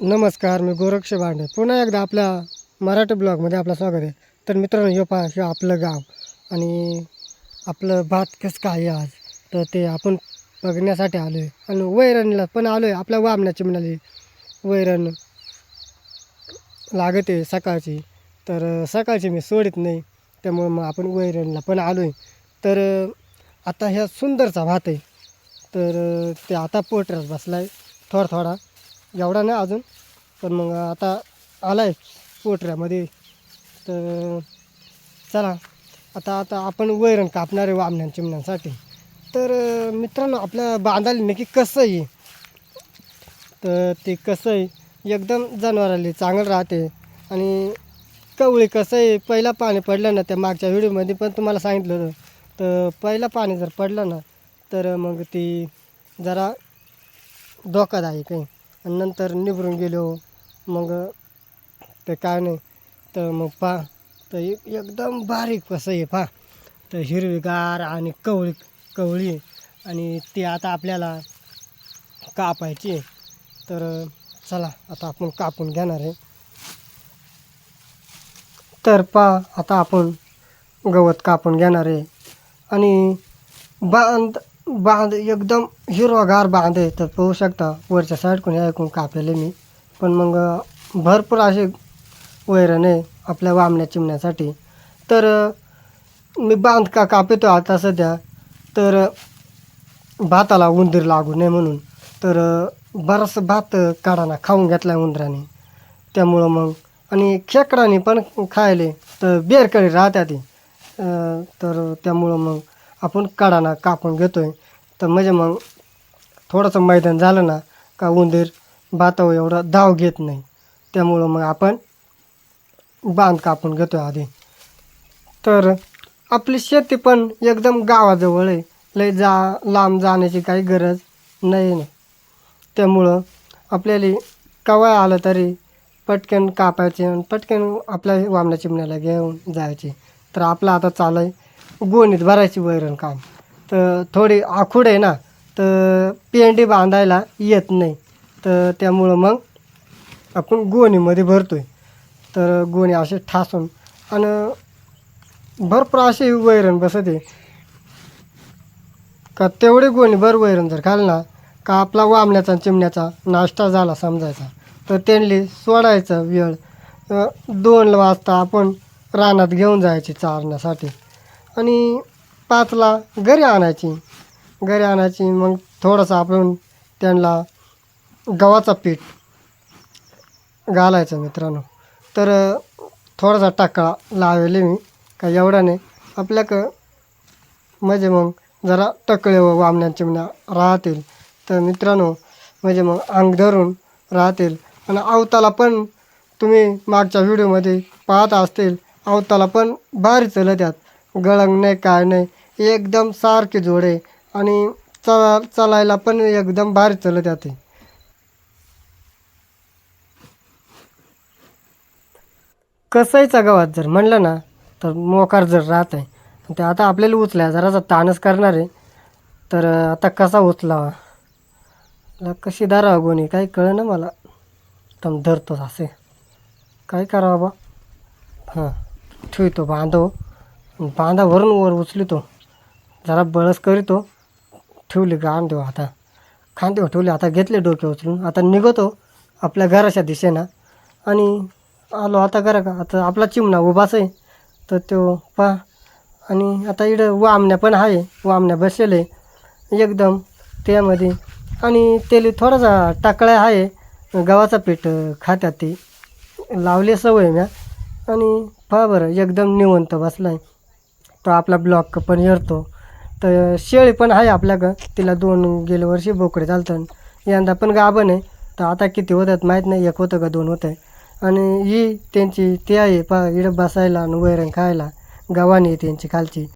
नमस्कार मी गोरक्ष भांडे. पुन्हा एकदा आपल्या मराठी ब्लॉगमध्ये आपलं स्वागत आहे. तर मित्रांनो हे पहा हे आपलं गाव आणि आपलं भात कसं काय आहे आज? तर ते आपण बघण्यासाठी आलो आहे आणि वैरणला पण आलो आहे आपल्या वामनाची म्हणाली. वैरण लागत आहे सकाळची. तर सकाळची मी सोडित नाही त्यामुळं मग आपण वैरणला पण आलो आहे तर आता ह्या सुंदरचा भात आहे. तर ते आता पोटऱ्यात बसला आहे थोडा थोडा एवढा नाही अजून. पण मग आता आला आहे पोटऱ्यामध्ये. तर चला आता आता आपण वैरण कापणार आहे वामण्या चिमण्यांसाठी. तर मित्रांनो आपल्या बांधायला नक्की कसं आहे? तर ते कसं आहे? एकदम जनावराला चांगलं राहते. आणि कवळी कसं आहे? पहिला पाणी पडलं ना त्या मागच्या व्हिडिओमध्ये पण तुम्हाला सांगितलं होतं. तर पहिला पाणी जर पडलं ना तर मग ती जरा धोकादायक आहे. आणि नंतर निभरून गेलो. मग ते काय नाही तर मग पा तर एक- एकदम बारीक कसं आहे पा तर हिरवीगार आणि कवळी कवळी आणि ती आता आपल्याला कापायची तर चला आता आपण कापून घेणार आहे. तर पा आता आपण गवत कापून घेणार आहे. आणि बांध बांध एकदम हिरवागार बांध आहे. तर पाहू शकता वरच्या साईडकडून ऐकून कापलेले मी. पण मग भरपूर असे वैरण आहे आपल्या वामण्या चिमण्यासाठी. तर मी बांध का कापितो आता सध्या. तर भाताला उंदीर लागू नये म्हणून. तर बराचसा भात काढाना खाऊन घेतला उंदराने. त्यामुळं मग आणि खेकडाने पण खायले तर बेरकडे राहत्या ते. तर त्यामुळं मग आपण काढाना कापून घेतो आहे तर म्हणजे मग थोडंसं मैदान झालं ना का उंदीर भातावर एवढा धाव घेत नाही. त्यामुळं मग आपण बांध कापून घेतो आधी. तर आपली शेती पण एकदम गावाजवळ आहे. लय जा लांब जाण्याची काही गरज नाही ना. त्यामुळं आपल्याला कवा आलं तरी पटकन कापायचे आणि पटकन आपल्या वामना चिमण्याला घेऊन जायचे. तर आपलं आता चालू आहे गोणीत भरायची वैरण काम. तर थोडी आखूड आहे ना. तर पेंडी बांधायला येत नाही. तर त्यामुळं मग आपण गोणीमध्ये भरतो आहे तर गोणी असे ठासून आणि भरपूर असे वैरण बसते. का तेवढे गोणी भर वैरण जर घालणार ना का आपला वामण्याचा चिमण्याचा नाश्ता झाला समजायचा. तर त्यांनी सोडायचा वेळ दोन वाजता आपण रानात घेऊन जायची चारण्यासाठी. आणि पाचला घरी आणायची. घरी आणायची मग थोडंसं आपण त्यांना गव्हाचा पीठ घालायचं मित्रांनो. तर थोडासा टाकळा लावेले मी का एवढा नाही. आपल्याक म्हणजे मग जरा टकळे व वामण्या चिमण्या राहतील. तर मित्रांनो म्हणजे मग अंग धरून राहतील. आणि अवताला पण तुम्ही मागच्या व्हिडिओमध्ये पाहत असतील अवताला पण भारी चलत यात गळंग नाही काय नाही एकदम सारखे जोडे. आणि चला चालायला पण एकदम भारी चलत कसंहीचा कसाईचा गवात जर म्हणलं ना तर मोकार जर राहत आहे ते आता आपल्याला उचलाय जरासा ताणच करणार आहे तर आता कसा उचलावा? कशी धरावा गोणी काही कळ ना मला. तम धरतोच असे. काय करावं बा हां ठेवतो बांधव. बांधावरून वर उचलितो. जरा बळस करीतो. ठेवली गाण देऊ आता. खांदेव ठेवले आता घेतले डोके उचलून. आता निघतो आपल्या घराच्या दिशेनं. आणि आलो आता करा का? आता आपला चिमणा उभाच आहे तर तो पा आणि आता इकडं वामण्या पण आहे वामण्या बसलेले. आहे एकदम त्यामध्ये. आणि त्याला थोडासा टाकळ्या आहे गव्हाचा पीठ खात्यात ते. लावले सवय म्या. आणि पहा बरं एकदम निवंत बसला आहे तो आपला ब्लॉक पण येतो. तर शेळी पण आहे आपल्याकडं. तिला दोन गेल्या वर्षी बोकडे चालतं यंदा पण गाभण आहे. तर आता किती होतात माहीत नाही. एक होतं का दोन होतं आहे आणि ही त्यांची ती आहे पा इकडं बसायला आणि वैरण खायला. गव्हाणी आहे त्यांची खालची.